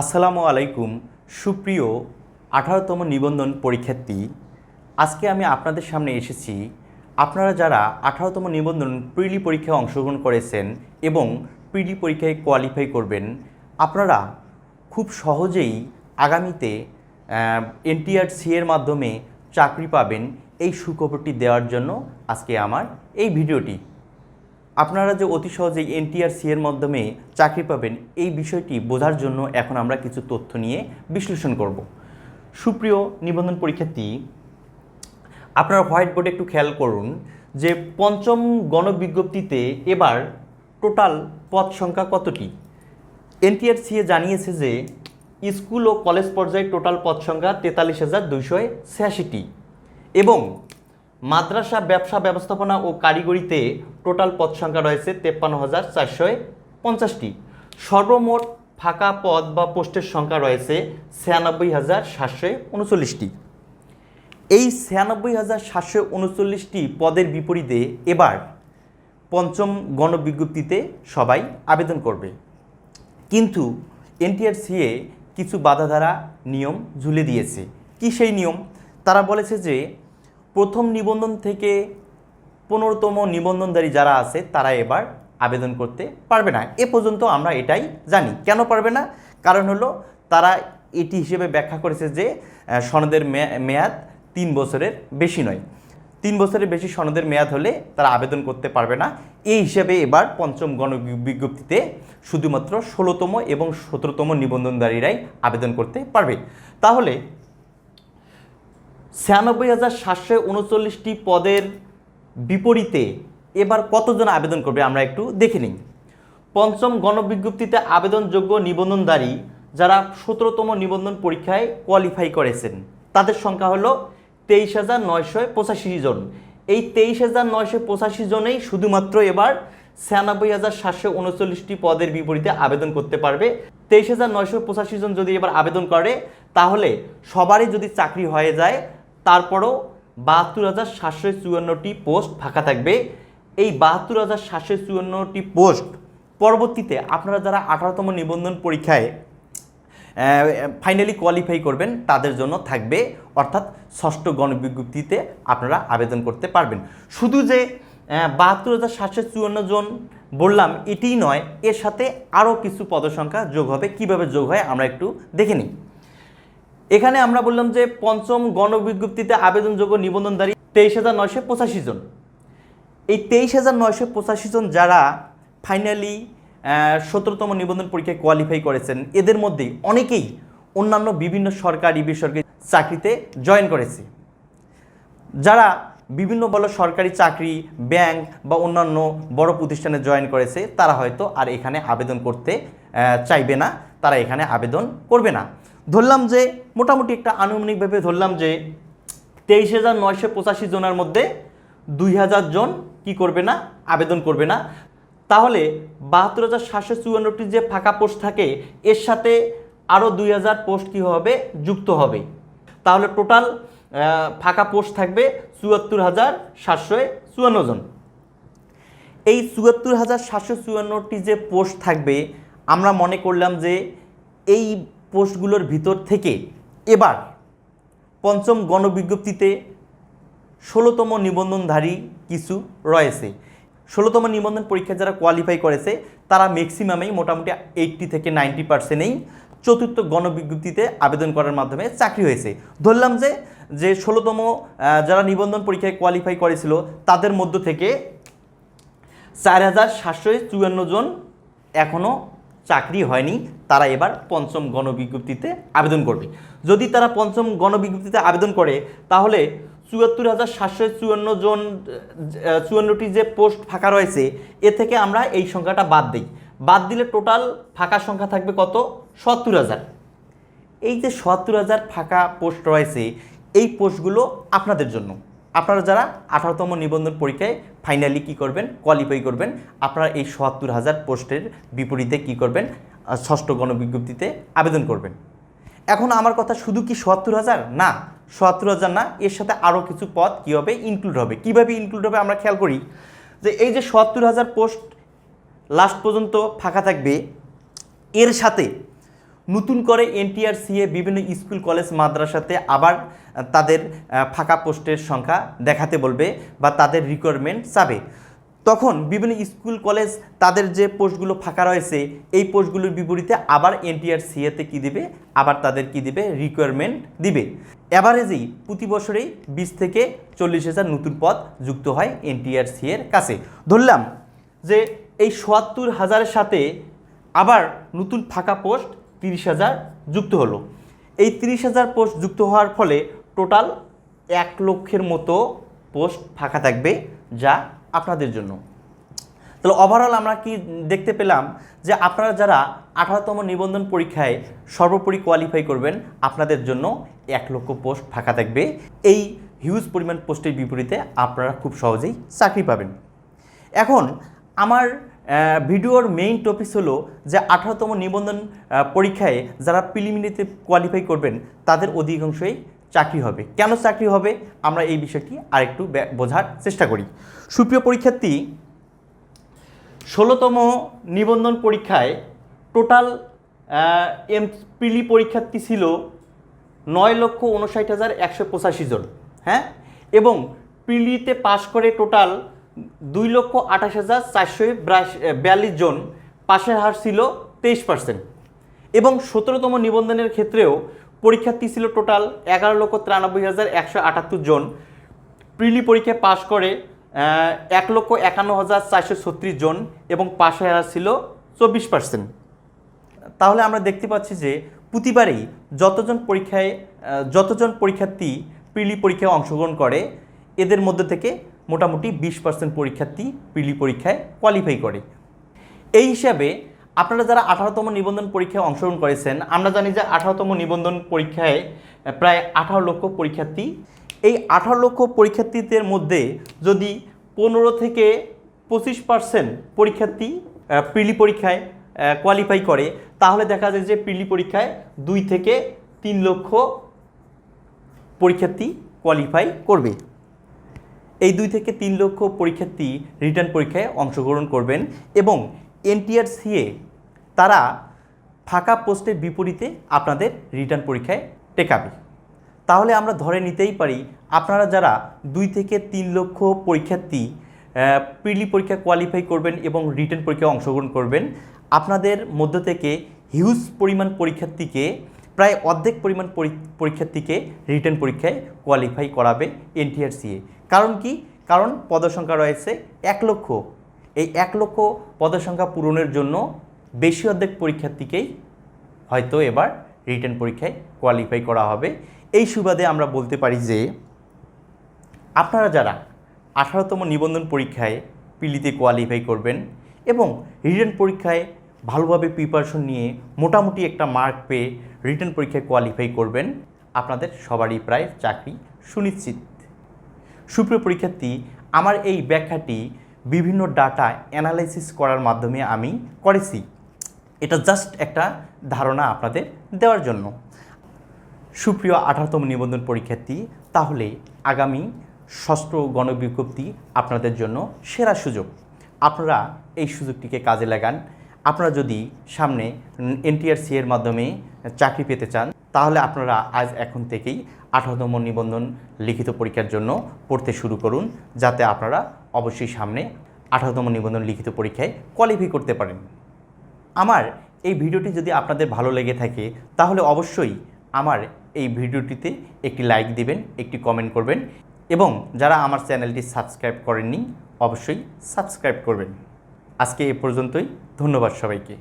আসসালামু আলাইকুম, সুপ্রিয় আঠারোতম নিবন্ধন পরীক্ষার্থী। আজকে আমি আপনাদের সামনে এসেছি। আপনারা যারা আঠারোতম নিবন্ধন প্রিলি পরীক্ষায় অংশগ্রহণ করেছেন এবং প্রিলি পরীক্ষায় কোয়ালিফাই করবেন, আপনারা খুব সহজেই আগামীতে এনটিআরসি এর মাধ্যমে চাকরি পাবেন এই সুখবরটি দেওয়ার জন্য আজকে আমার এই ভিডিওটি। আপনারা যে অতি সহজেই এনটিআরসি এর মাধ্যমে চাকরি পাবেন, এই বিষয়টি বোঝার জন্য এখন আমরা কিছু তথ্য নিয়ে বিশ্লেষণ করব। সুপ্রিয় নিবন্ধন পরীক্ষার্থী, আপনারা হোয়াইট বোর্ডে একটু খেয়াল করুন যে পঞ্চম গণবিজ্ঞপ্তিতে এবার টোটাল পদ সংখ্যা কতটি? এনটিআরসিএ জানিয়েছে যে স্কুল ও কলেজ পর্যায়ে টোটাল পদ সংখ্যা তেতাল্লিশ হাজার দুইশো ছিয়াশিটি এবং মাদ্রাসা ব্যবসা ব্যবস্থাপনা ও কারিগরিতে টোটাল পদ সংখ্যা রয়েছে তেপ্পান্ন হাজার চারশো পঞ্চাশটি। সর্বমোট ফাঁকা পদ বা পোস্টের সংখ্যা রয়েছে ছিয়ানব্বই হাজার সাতশো উনচল্লিশটি। এই ছিয়ানব্বই হাজার সাতশো উনচল্লিশটি পদের বিপরীতে এবার পঞ্চম গণবিজ্ঞপ্তিতে সবাই আবেদন করবে। কিন্তু এনটিআরসিএ কিছু বাধাধারা নিয়ম ঝুলে দিয়েছে। কি সেই নিয়ম? তারা বলেছে যে প্রথম নিবন্ধন থেকে পনেরোতম নিবন্ধনধারী যারা আছে, তারা এবার আবেদন করতে পারবে না। এ পর্যন্ত আমরা এটাই জানি। কেন পারবে না? কারণ হলো, তারা এটি হিসেবে ব্যাখ্যা করেছে যে সনদের মেয়াদ তিন বছরের বেশি নয়। তিন বছরের বেশি সনদের মেয়াদ হলে তারা আবেদন করতে পারবে না। এই হিসেবে এবার পঞ্চম গণ বিজ্ঞপ্তিতে শুধুমাত্র ষোলোতম এবং সতেরোতম নিবন্ধনধারীরাই আবেদন করতে পারবে। তাহলে ছিয়ানব্বই হাজার সাতশো উনচল্লিশটি পদের বিপরীতে এবার কতজন আবেদন করবে আমরা একটু দেখে নিই। পঞ্চম গণবিজ্ঞপ্তিতে আবেদনযোগ্য নিবন্ধনধারী যারা সতেরোতম নিবন্ধন পরীক্ষায় কোয়ালিফাই করেছেন, তাদের সংখ্যা হলো তেইশ হাজার নয়শো পঁচাশি জন। এই তেইশ হাজার নয়শো পঁচাশি জনেই শুধুমাত্র এবার ছিয়ানব্বই হাজার সাতশো উনচল্লিশটি পদের বিপরীতে আবেদন করতে পারবে। তেইশ হাজার নয়শো পঁচাশি জন যদি এবার আবেদন করে, তাহলে সবারই যদি চাকরি হয়ে যায়, তারপরও বাহাত্তর হাজার সাতশো চুয়ান্নটি পোস্ট ফাঁকা থাকবে। এই বাহাত্তর হাজার সাতশো চুয়ান্নটি পোস্ট পরবর্তীতে আপনারা যারা আঠারোতম নিবন্ধন পরীক্ষায় ফাইনালি কোয়ালিফাই করবেন, তাদের জন্য থাকবে, অর্থাৎ ষষ্ঠ গণবিজ্ঞপ্তিতে আপনারা আবেদন করতে পারবেন। শুধু যে বাহাত্তর হাজার সাতশো চুয়ান্ন জন বললাম, এটিই নয়, এর সাথে আরও কিছু পদসংখ্যা যোগ হবে। কীভাবে যোগ হয়, আমরা একটু দেখে নিই। এখানে আমরা বললাম যে পঞ্চম গণবিজ্ঞপ্তিতে আবেদনযোগ্য নিবন্ধনধারী তেইশ হাজার নয়শো পঁচাশি জন। এই তেইশ হাজার নয়শো পঁচাশি জন যারা ফাইনালি সতেরোতম নিবন্ধন পরীক্ষায় কোয়ালিফাই করেছেন, এদের মধ্যেই অনেকেই অন্যান্য বিভিন্ন সরকারি বেসরকারি চাকরিতে জয়েন করেছে। যারা বিভিন্ন বলো সরকারি চাকরি ব্যাংক বা অন্যান্য বড় প্রতিষ্ঠানে জয়েন করেছে, তারা হয়তো আর এখানে আবেদন করতে চাইবে না, তারা এখানে আবেদন করবে না। ধরলাম যে মোটামুটি একটা আনুমানিকভাবে ধরলাম যে তেইশ হাজার নয়শো পঁচাশি জনের মধ্যে দুই হাজার জন কি করবে না, আবেদন করবে না। তাহলে বাহাত্তর হাজার সাতশো চুয়ান্নটি যে ফাঁকা পোস্ট থাকে, এর সাথে আরও দুই হাজার পোস্ট কী হবে, যুক্ত হবে। তাহলে টোটাল ফাঁকা পোস্ট থাকবে চুয়াত্তর হাজার সাতশো চুয়ান্ন জন। এই চুয়াত্তর হাজার সাতশো চুয়ান্নটি যে পোস্ট থাকবে, আমরা মনে করলাম যে এই পোস্টগুলোর ভিতর থেকে এবার পঞ্চম গণবিজ্ঞপ্তিতে ষোলোতম নিবন্ধনধারী কিছু রয়েছে। ষোলোতম নিবন্ধন পরীক্ষায় যারা কোয়ালিফাই করেছে, তারা ম্যাক্সিমামেই মোটামুটি এইট্টি থেকে নাইনটি পার্সেন্টেই চতুর্থ গণবিজ্ঞপ্তিতে আবেদন করার মাধ্যমে চাকরি হয়েছে। ধরলাম যে যে ষোলোতম যারা নিবন্ধন পরীক্ষায় কোয়ালিফাই করেছিল, তাদের মধ্য থেকে চার হাজার সাতশো চুয়ান্ন জন এখনও চাকরি হয়নি, তারা এবার পঞ্চম গণবিজ্ঞপ্তিতে আবেদন করবে। যদি তারা পঞ্চম গণবিজ্ঞপ্তিতে আবেদন করে, তাহলে চুয়াত্তর হাজার সাতশো চুয়ান্ন জন চুয়ান্নটি যে পোস্ট ফাঁকা রয়েছে, এ থেকে আমরা এই সংখ্যাটা বাদ দিই। বাদ দিলে টোটাল ফাঁকা সংখ্যা থাকবে কত? সত্তর হাজার। এই যে সত্তর হাজার ফাঁকা পোস্ট রয়েছে, এই পোস্টগুলো আপনাদের জন্য। আপনারা যারা আঠারোতম নিবন্ধন পরীক্ষায় ফাইনালি কি করবেন কোয়ালিফাই করবেন, আপনারা এই সত্তর হাজার পোস্টের বিপরীতে কি করবেন ষষ্ঠ গণবিজ্ঞপ্তিতে আবেদন করবেন। এখন আমার কথা শুধু কি সত্তর হাজার? না, সত্তর হাজার না, এর সাথে আরও কিছু পদ কী হবে ইনক্লুড হবে। কীভাবে ইনক্লুড হবে আমরা খেয়াল করি যে এই যে সত্তর হাজার পোস্ট লাস্ট পর্যন্ত ফাঁকা থাকবে, এর সাথে নতুন করে এনটিআরসিএ বিভিন্ন স্কুল, কলেজ, মাদ্রাসাতে আবার তাদের ফাঁকা পোস্টের সংখ্যা দেখাতে বলবে বা তাদের রিকোয়ারমেন্ট চাবে। তখন বিভিন্ন স্কুল, কলেজ তাদের যে পোস্টগুলো ফাঁকা রয়েছে, এই পোস্টগুলোর বিপরীতে আবার এনটিআরসিএতে কী দিবে? আবার তাদের কি দিবে? রিকোয়ারমেন্ট দিবে। অ্যাভারেজেই প্রতি বছরেই বিশ থেকে চল্লিশ হাজার নতুন পদ যুক্ত হয় এনটিআরসি এর কাছে। ধরলাম যে এই সোয়াত্তর হাজারের সাথে আবার নতুন ফাঁকা পোস্ট তিরিশ হাজার যুক্ত হলো। এই তিরিশ হাজার পোস্ট যুক্ত হওয়ার ফলে টোটাল এক লক্ষের মতো পোস্ট ফাঁকা থাকবে যা আপনাদের জন্য। তাহলে ওভারঅল আমরা কি দেখতে পেলাম যে আপনারা যারা আঠারোতম নিবন্ধন পরীক্ষায় সর্বোপরি কোয়ালিফাই করবেন, আপনাদের জন্য এক লক্ষ পোস্ট ফাঁকা থাকবে। এই হিউজ পরিমাণ পোস্টের বিপরীতে আপনারা খুব সহজেই চাকরি পাবেন। এখন আমার ভিডিওর মেইন টপিক হলো যে আঠারোতম নিবন্ধন পরীক্ষায় যারা প্রিলিমিনারিতে কোয়ালিফাই করবেন, তাদের অধিকাংশই চাকরি হবে। কেন চাকরি হবে? আমরা এই বিষয়টি আরেকটু বোঝার চেষ্টা করি। সুপ্রিয় পরীক্ষার্থী, ষোলোতম নিবন্ধন পরীক্ষায় টোটাল এম প্রিলি পরীক্ষার্থী ছিল নয় লক্ষ উনষাট হাজার একশো পঁচাশি জন। হ্যাঁ? এবং প্রিলিতে পাশ করে টোটাল দুই লক্ষ আঠাশ হাজার চারশো বিয়াল্লিশ জন পাশের হার ছিল তেইশ পার্সেন্ট। এবং সতেরোতম নিবন্ধনের ক্ষেত্রেও পরীক্ষার্থী ছিল টোটাল এগারো লক্ষ তিরানব্বই হাজার একশো আটাত্তর জন। প্রিলি পরীক্ষায় পাশ করে এক লক্ষ একান্ন হাজার চারশো ছত্রিশ জন এবং পাশে হার ছিল চব্বিশ পার্সেন্ট। তাহলে আমরা দেখতে পাচ্ছি যে প্রতিবারেই যতজন পরীক্ষায় যতজন পরীক্ষার্থী প্রিলি পরীক্ষায় অংশগ্রহণ করে, এদের মধ্যে থেকে মোটামুটি বিশ পার্সেন্ট পরীক্ষার্থী প্রিলি পরীক্ষায় কোয়ালিফাই করে। এই হিসাবে আপনারা যারা আঠারোতম নিবন্ধন পরীক্ষায় অংশগ্রহণ করেছেন, আমরা জানি যে আঠারোতম নিবন্ধন পরীক্ষায় প্রায় আঠারো লক্ষ পরীক্ষার্থী। এই আঠারো লক্ষ পরীক্ষার্থীদের মধ্যে যদি পনেরো থেকে পঁচিশ পার্সেন্ট পরীক্ষার্থী প্রিলি পরীক্ষায় কোয়ালিফাই করে, তাহলে দেখা যায় যে প্রিলি পরীক্ষায় দুই থেকে তিন লক্ষ পরীক্ষার্থী কোয়ালিফাই করবে। এই দুই থেকে তিন লক্ষ পরীক্ষার্থী রিটার্ন পরীক্ষায় অংশগ্রহণ করবেন এবং এনটিআরসিএ তারা ফাঁকা পোস্টের বিপরীতে আপনাদের রিটার্ন পরীক্ষায় টেকাবে। তাহলে আমরা ধরে নিতেই পারি আপনারা যারা দুই থেকে তিন লক্ষ পরীক্ষার্থী প্রিলি পরীক্ষা কোয়ালিফাই করবেন এবং রিটার্ন পরীক্ষায় অংশগ্রহণ করবেন, আপনাদের মধ্য থেকে হিউজ পরিমাণ পরীক্ষার্থীকে, প্রায় অর্ধেক পরিমাণ পরীক্ষার্থীকে রিটার্ন পরীক্ষায় কোয়ালিফাই করাবে এনটিআরসিএ। কারণ কি? কারণ পদসংখ্যা রয়েছে এক লক্ষ। এই এক লক্ষ পদসংখ্যা পূরণের জন্য বেশি অর্ধেক পরীক্ষার্থীকেই হয়তো এবার রিটার্ন পরীক্ষায় কোয়ালিফাই করা হবে। এই সুবাদে আমরা বলতে পারি যে, আপনারা যারা আঠারোতম নিবন্ধন পরীক্ষায় পিলিতে কোয়ালিফাই করবেন এবং রিটার্ন পরীক্ষায় ভালোভাবে প্রিপারেশন নিয়ে মোটামুটি একটা মার্ক পেয়ে রিটার্ন পরীক্ষায় কোয়ালিফাই করবেন, আপনাদের সবারই প্রায় চাকরি সুনিশ্চিত। সুপ্রিয় পরীক্ষার্থী, আমার এই ব্যাখ্যাটি বিভিন্ন ডাটা অ্যানালাইসিস করার মাধ্যমে আমি করেছি। এটা জাস্ট একটা ধারণা আপনাদের দেওয়ার জন্য। সুপ্রিয় আঠারোতম নিবন্ধন পরীক্ষার্থী, তাহলে আগামী ষষ্ঠ গণবিজ্ঞপ্তি আপনাদের জন্য সেরা সুযোগ। আপনারা এই সুযোগটিকে কাজে লাগান। আপনারা যদি সামনে এনটিআরসি এর মাধ্যমে চাকরি পেতে চান তাহলে আপনারা আজ এখন থেকেই আঠারোতম নিবন্ধন লিখিত পরীক্ষার জন্য পড়তে শুরু করুন, যাতে আপনারা অবশ্যই সামনে আঠারোতম নিবন্ধন লিখিত পরীক্ষায় কোয়ালিফাই করতে পারেন। আমার এই ভিডিওটি যদি আপনাদের ভালো লেগে থাকে, তাহলে অবশ্যই আমার এই ভিডিওটিতে একটি লাইক দিবেন, একটি কমেন্ট করবেন এবং যারা আমার চ্যানেলটি সাবস্ক্রাইব করেননি, অবশ্যই সাবস্ক্রাইব করবেন। আজকে এ পর্যন্তই, ধন্যবাদ সবাইকে।